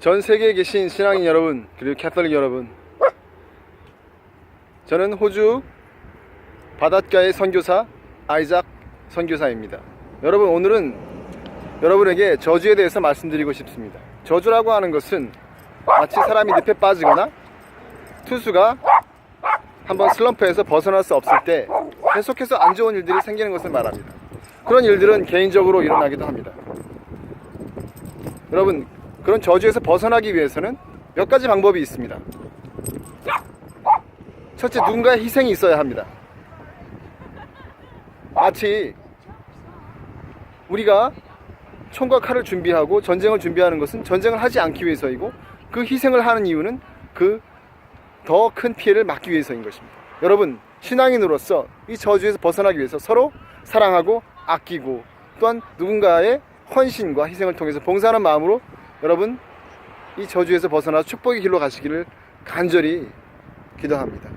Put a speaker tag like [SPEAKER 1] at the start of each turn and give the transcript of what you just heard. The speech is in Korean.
[SPEAKER 1] 전 세계에 계신 신앙인 여러분 그리고 캐톨릭 여러분 저는 호주 바닷가의 선교사 아이작 선교사입니다. 여러분 오늘은 여러분에게 저주에 대해서 말씀드리고 싶습니다. 저주라고 하는 것은 마치 사람이 늪에 빠지거나 투수가 한번 슬럼프에서 벗어날 수 없을 때 계속해서 안 좋은 일들이 생기는 것을 말합니다. 그런 일들은 개인적으로 일어나기도 합니다. 여러분 그런 저주에서 벗어나기 위해서는 몇 가지 방법이 있습니다. 첫째, 누군가의 희생이 있어야 합니다. 마치 우리가 총과 칼을 준비하고 전쟁을 준비하는 것은 전쟁을 하지 않기 위해서이고 그 희생을 하는 이유는 그 더 큰 피해를 막기 위해서인 것입니다. 여러분, 신앙인으로서 이 저주에서 벗어나기 위해서 서로 사랑하고 아끼고 또한 누군가의 헌신과 희생을 통해서 봉사하는 마음으로 여러분 이 저주에서 벗어나 축복의 길로 가시기를 간절히 기도합니다.